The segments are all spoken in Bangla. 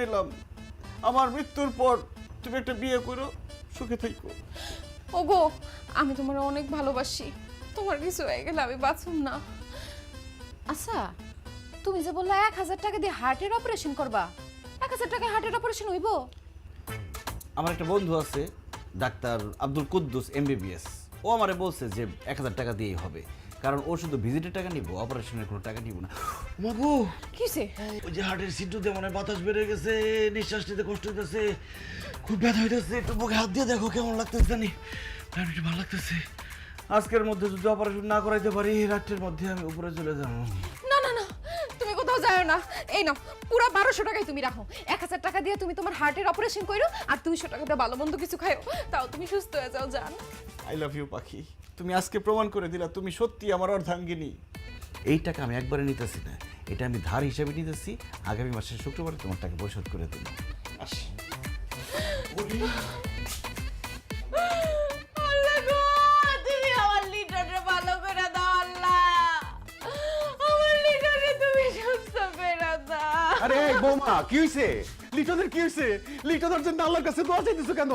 নিলাম। আমার মৃত্যুর পর তুমি একটা বিয়ে করো সুখে থাকো। ওগো আমি তোমার অনেক ভালোবাসি। তোমার কিছু হয়ে গেলে আমি বাঁচুম না। আচ্ছা তুমি যে বললা এক হাজার টাকা দিয়ে হার্টের অপারেশন করবা এক হাজার টাকায় হার্টের অপারেশন হইব? আমার একটা বন্ধু আছে ডাক্তার আব্দুল কুদ্দুস এমবিবিএস ও আমারে বলছে যে এক হাজার টাকা দিয়েই হবে। কারণ ও শুধু ভিজিটের টাকা নিব অপারেশনের কোনো টাকা নিব না। মাগো কিসে ওই যে হার্টের সিটুতে মনে হয় বাতাস বেড়ে গেছে নিঃশ্বাস নিতে কষ্ট হইতেছে খুব ব্যথা হইতেছে একটু বুকে হাত দিয়ে দেখো কেমন লাগতেছে জানি। আমার একটু ভালো লাগতেছে। আজকের মধ্যে যদি অপারেশন না করাইতে পারি রাত্রের মধ্যে আমি উপরে চলে যাব। না না না তুমি কোথাও যাও না। এই নাও পুরো বারোশো টাকাই তুমি রাখো। এক হাজার টাকা দিয়ে তুমি তোমার হার্টের অপারেশন করো আর দুইশো টাকা দিয়ে ভালো মন্দ কিছু খাও তাও তুমি সুস্থ হয়ে যাও জান। আই লাভ ইউ পাখি। তুমি আজকে প্রমাণ করে দিলা তুমি সত্যি আমার অর্ধাঙ্গিনী। এই টাকা আমি একবারে নিতেছি না। এটা আমি ধার হিসেবে নিতেছি। আগামী মাসের শুক্রবারে তোমার টাকা পরিশোধ করে দেবো। আসি। আল্লাহ গো তুমি আমার লিটারে ভালো করে দাও আল্লাহ। আমার লিটারে তুমি সুস্থ করে দাও। আরে এই বৌমা কি হইছে? লিটনের কি হইছে? লিটনের জন্য আল্লাহর কাছে দোয়া চাইতেছো কেন?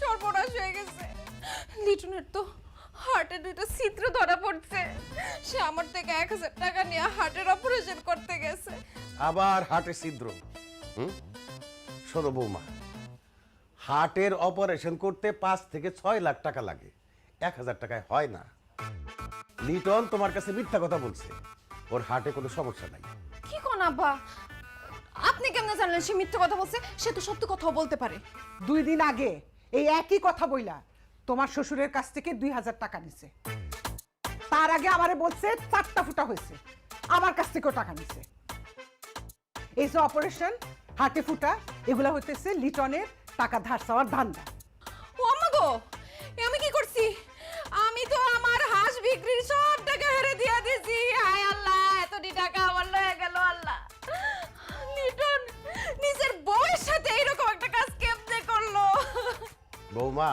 সর্বনাশ হয়ে গেছে। লিটনের তো হার্টে দুটো ছিদ্র ধরা পড়ছে। সে আমার থেকে এক হাজার টাকা নিয়ে হার্টের অপারেশন করতে গেছে। আবার হার্টের ছিদ্র। হুম? শোনো বৌমা হার্টের অপারেশন করতে পাঁচ থেকে ছয় লাখ টাকা লাগে। এক হাজার টাকায় হয় না। লিটন তোমার কাছে মিথ্যা কথা বলছে। ওর হার্টে কোনো সমস্যা নাই। কি কোন আব্বা? আপনি কেমনে জানলেন সে মিথ্যে কথা বলছে? সে তো সত্য কথাও বলতে পারে। দুই দিন আগে এই একই কথা বইলা তোমার শ্বশুরের কাছ থেকে দুই হাজার টাকা নিছে। তার আগে আমারে বলছে চারটা ফুটা হয়েছে। আমার কাছ থেকেও টাকা নিছে। এই যে অপারেশন হাটে ফুটা এগুলো হইতেছে লিটনের টাকা ধার চাওয়ার ধান্দা। ও গো আমি কি করছি? আমি তো আমার হাঁস বিক্রির সব টাকা হেরে দিয়া দিছি। হায় আল্লাহ এতটি টাকা আমার লয়ে গেল আল্লাহ। লিটন নিজের বউয়ের সাথে এরকম একটা কাজ কেমনে করল? বৌমা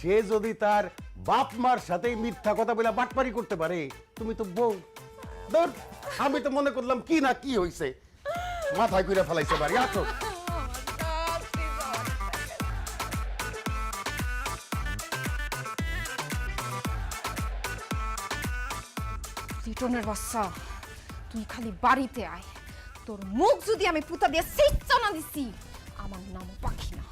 সে যদি তার বাপ মার সাথেই মিথ্যা কথা বলে বাটপারি করতে পারে, তুমি তো বউ। ধর, আমি তো মনে করলাম কি না কি হইছে। মাথায় করে ফেলাইছে বাড়ি, আসো। লিটনের বাচ্চা, তুই খালি বাড়িতে আয়। তোর মুখ যদি আমি পুতা দিয়ে সিচ্ছা না দিছি, আমার নাম পাখি না।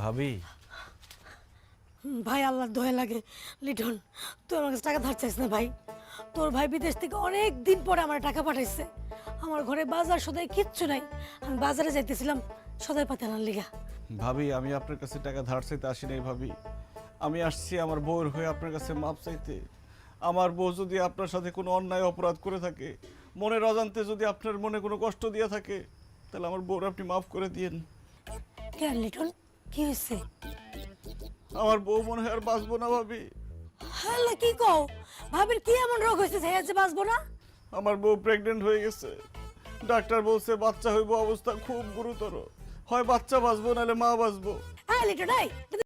ভাবি। ভাই আল্লাহর দয়া লাগে। লিটন তুই আমার কাছে টাকা ধার চাইছ না ভাই। তোর ভাই বিদেশ থেকে অনেক দিন পরে আমার টাকা পাঠাইছে। আমার ঘরে বাজার সদাই কিচ্ছু নাই। আমি বাজারে যাইতেছিলাম সদাই পাতে আনার লিগা। ভাবি আমি আপনার কাছে টাকা ধার চাইতে আসি নাই ভাবি। আমি আসছি আমার বউর হয়ে আপনার কাছে মাপ চাইতে। আমার বউ যদি আপনার সাথে কোনো অন্যায় অপরাধ করে থাকে মনের অজান্তে যদি আপনার মনে কোনো কষ্ট দিয়ে থাকে তাহলে আমার বউর আপনি মাফ করে দিয়েন। লিটন? কি হয়েছে আমার বউ মনে হয় আর বাঁচবো না ভাবি। হ্যালো কি কও? ভাবির কি এমন রোগ হয়েছে যে আজ বাঁচবো না? আমার বউ প্রেগনেন্ট হয়ে গেছে। ডাক্তার বলছে বাচ্চা হইব অবস্থা খুব গুরুতর। হয় বাচ্চা বাঁচবো নাহলে মা বাঁচবো। হ্যাঁ লিটু এই